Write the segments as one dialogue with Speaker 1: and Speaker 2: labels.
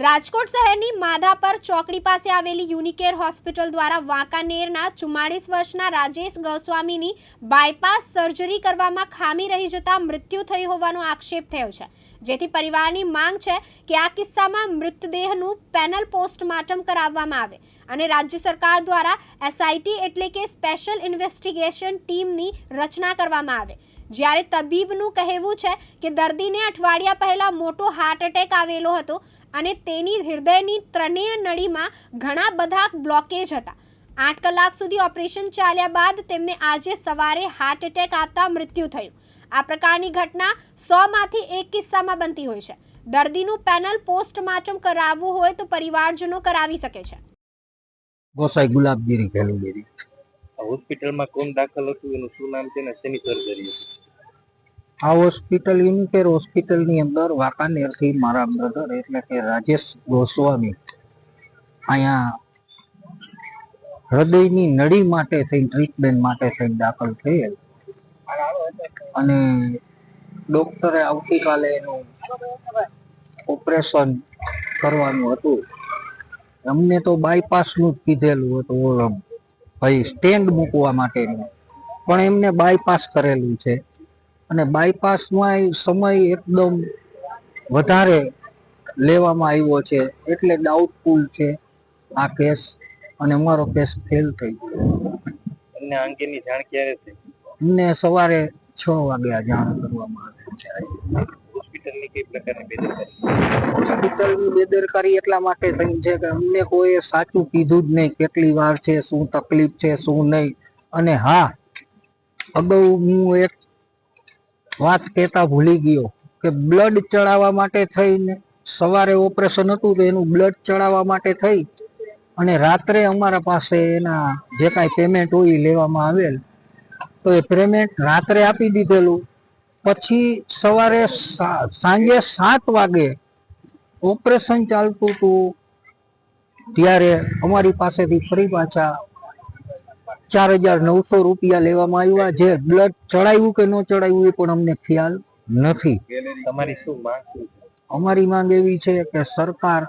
Speaker 1: રાજકોટ શહેરની માધાપર ચોકડી પાસે આવેલી યુનિકેર હોસ્પિટલ દ્વારા વાંકાનેરના ચુમ્માળીસ વર્ષના રાજેશ ગોસ્વામીની બાયપાસ સર્જરી કરવામાં ખામી રહી જતા મૃત્યુ થયું હોવાનો આક્ષેપ થયો છે. જેથી પરિવારની માંગ છે કે આ કિસ્સામાં મૃતદેહનું પેનલ પોસ્ટમોર્ટમ કરાવવામાં આવે અને રાજ્ય સરકાર દ્વારા એસઆઈટી એટલે કે સ્પેશિયલ ઇન્વેસ્ટિગેશન ટીમની રચના કરવામાં આવે. જ્યારે તબીબનું કહેવું છે કે દર્દીને અઠવાડિયા પહેલા મોટો હાર્ટ એટેક આવેલો હતો અને તેની હૃદયની ત્રણેય નળીમાં ઘણા બધા બ્લોકેજ હતા. આઠ કલાક સુધી ઓપરેશન ચાલ્યા બાદ તેમને આજે સવારે હાર્ટ એટેક આવતા મૃત્યુ થયું. આ પ્રકારની ઘટના સોમાંથી એક કિસ્સામાં બનતી હોય છે. દર્દીનું પેનલ પોસ્ટમોર્ટમ કરાવવું હોય તો પરિવારજનો કરાવી શકે છે.
Speaker 2: ગોસાઈ ગુલાબગીરી ખેલુગીરી
Speaker 3: હોસ્પિટલમાં કોણ દાખલ હતું? એનું શું નામ છે ને? શેની સર્જરી હતી?
Speaker 2: આ હોસ્પિટલ યુનિકેર હોસ્પિટલની અંદર વાંકાનેરથી મારા બ્રધર એટલે કે રાજેશ ગોસ્વામી અહીંયા હૃદયની નળી માટે થઈ ટ્રીટમેન્ટ માટે થઈ દાખલ થયેલ. અને ડોક્ટરે આવતીકાલે એનું ઓપરેશન કરવાનું હતું. અમને તો બાયપાસનું જ કીધેલું હતું ઓલમ ભાઈ સ્ટેન્ડ મૂકવા માટેનું. પણ એમને બાયપાસ કરેલું છે. અને બાયપાસમાં સમય એકદમ વધારે લેવામાં આવ્યો છે. એટલે ડાઉટફુલ છે આ કેસ અને અમારો કેસ ફેલ થઈ ગયો.
Speaker 3: અંગેની જાણ ક્યારે થઈ?
Speaker 2: અમને સવારે છ વાગ્યા જાણ કરવામાં આવે છે.
Speaker 3: હોસ્પિટલની કઈ પ્રકારની બેદરકારી?
Speaker 2: હોસ્પિટલની બેદરકારી એટલા માટે થઈ છે કે અમને કોઈ સાચું કીધું જ નહીં કેટલી વાર છે શું તકલીફ છે શું નહીં. અને હા અગાઉ હું એક વાત કહેતા ભૂલી ગયો કે બ્લડ ચડાવવા માટે થઈને સવારે ઓપરેશન હતું તો એનું બ્લડ ચડાવવા માટે થઈ અને રાત્રે અમારા પાસે એના જે કાંઈ પેમેન્ટ હોય એ લેવામાં આવેલ. તો એ પેમેન્ટ રાત્રે આપી દીધેલું. પછી સવારે સાંજે સાત વાગે ઓપરેશન ચાલતું હતું. ત્યારે અમારી પાસેથી ફરી પાછા ચાર હજાર નવસો રૂપિયા લેવામાં આવ્યા. જે બ્લડ ચડાવ્યું કે ન ચડાવ્યું એ પણ અમને ખ્યાલ નથી.
Speaker 3: તમારી શું માંગ
Speaker 2: અમારી માંગ એવી છે કે સરકાર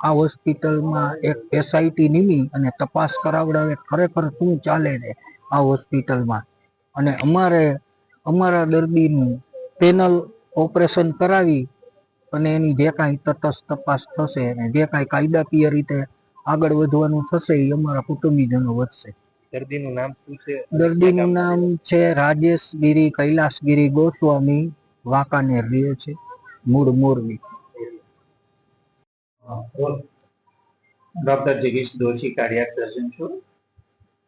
Speaker 2: આ હોસ્પિટલમાં એક એસઆઈટી નીમી અને તપાસ કરાવડાવે. ખરેખર શું ચાલે છે આ હોસ્પિટલમાં? અને અમારે અમારા દર્દીનું પેનલ ઓપરેશન કરાવી અને એની જે કાંઈ તટસ્થ તપાસ થશે અને જે કાંઈ કાયદાકીય રીતે આગળ વધવાનું થશે એ અમારા કુટુંબીજનો વધશે.
Speaker 3: દર્દીનું નામ શું છે?
Speaker 2: દર્દીનું નામ છે રાજેશ ગીરી કૈલાસગીરી ગોસ્વામી. વાંકાનેર રહે છે. મૂળ Morbi.
Speaker 4: Doctor Jagdish Doshi cardiac surgeon છું.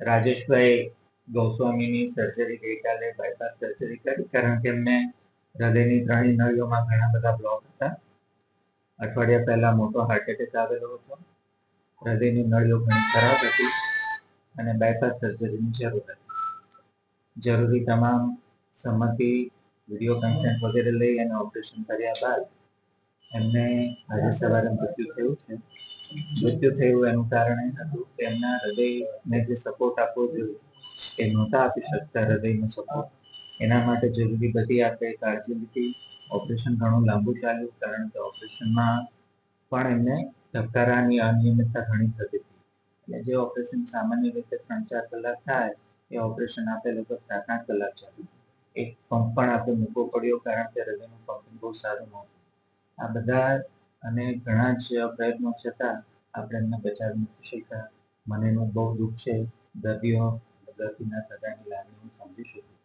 Speaker 4: રાજેશભાઈ ગોસ્વામીની સર્જરી ગઈકાલે બાયપાસ સર્જરી કરી કારણ કે એમને હૃદયની ત્રણેય નળીઓમાં ઘણા બધા બ્લોક હતા. અઠવાડિયા પહેલા મોટો હાર્ટ એટેક આવેલો હતો. હૃદયની નળીઓ ઘણી ખરાબ હતી. અને બાયપાસ સર્જરીની જરૂર હતી. જરૂરી તમામ સંમતિ વીડિયો કન્સેન્ટ વગેરે લઈ અને ઓપરેશન કર્યા બાદ એમને આજે સવારે મૃત્યુ થયું છે. મૃત્યુ થયું એનું કારણ એ હતું કે એમના હૃદયને જે સપોર્ટ આપવો જોઈએ, એ નહોતા આપી શકતા હૃદયનો સપોર્ટ એના માટે જરૂરી બધી આપણે કાળજી લીધી. ઓપરેશન ઘણું લાંબુ ચાલ્યું, કારણ કે ઓપરેશનમાં પણ એમને ધબકારાની અનિયમિતતા ઘણી થતી એટલે જે ઓપરેશન સામાન્ય રીતે ત્રણ ચાર કલાક થાય, એ ઓપરેશન આપણે લગભગ સાત આઠ કલાક ચાલ્યું એક પંપ પણ આપણે મૂકવો પડ્યો કારણ કે હૃદયનું પંપિંગ બહુ સારું નહોતું આ બધા અને ઘણા જ પ્રયત્નો છતાં આપણે એમને બચાવી નથી શક્યા. મને એનું બહુ દુઃખ છે. દર્દીઓ, દર્દીના સગાની લાગણી હું સમજી શકું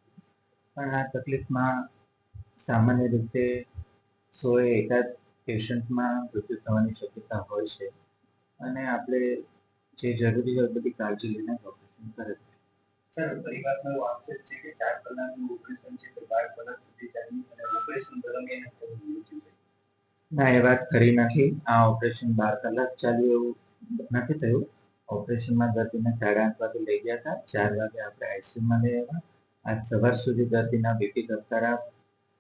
Speaker 4: પણ આ તકલીફમાં સામાન્ય રીતે સો એકાદ પેશન્ટમાં મૃત્યુ થવાની શક્યતા હોય છે. અને આપણે જે જરૂરી હોય બધી કાળજી લઈને ઓપરેશન કરે છે.
Speaker 3: સર પરિવારનો એવો આક્ષેપ છે કે ચાર કલાકનું ઓપરેશન છે તો બાર કલાક સુધી અને ઓપરેશન દરમિયાન
Speaker 4: ના એ વાત ખરી નથી. આ ઓપરેશન બાર કલાક ચાલ્યું એવું નથી થયું. ઓપરેશનમાં દર્દીને સાડા આઠ વાગે લઈ ગયા હતા. ચાર વાગે આપણે આઈસીયુમાં લઈ આવ્યા. આજ સવાર સુધી દર્દીના બીપી ધબકારા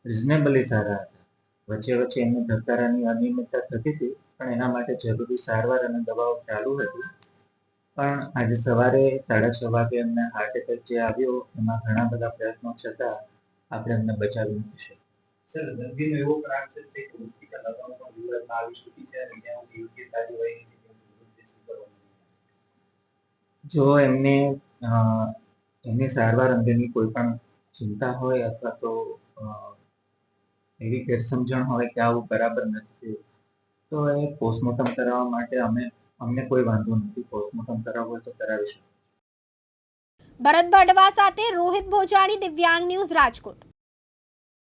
Speaker 4: રિઝનેબલી સારા હતા. વચ્ચે વચ્ચે એમને ધબકારાની અનિયમિતતા થતી હતી પણ એના માટે જરૂરી સારવાર અને દવાઓ ચાલુ હતી. પણ આજે સવારે સાડા છ વાગે એમને હાર્ટ એટેક જે આવ્યો એમાં ઘણા બધા પ્રયત્નો છતાં આપણે એમને બચાવી નથી શક્યા
Speaker 3: સર દર્દીનો એવો પણ છે કે હોસ્પિટલ અગાઉ પણ આવી ચૂકી છે અને સુધી યોગ્ય કાર્યવાહી ત્યાં
Speaker 4: જો એમને એમની સારવાર અંગેની કોઈ પણ ચિંતા હોય અથવા તો એવી ગેરસમજણ હોય કે આવું બરાબર નથી તો એ પોસ્ટમોર્ટમ કરાવવા માટે અમે અમને કોઈ વાંધો નથી. પોસ્ટમોર્ટમ કરાવવું હોય તો કરાવી શકો.
Speaker 1: ભરત બડવા સાથે રોહિત ભોજાણી, દિવ્યાંગ ન્યૂઝ રાજકોટ.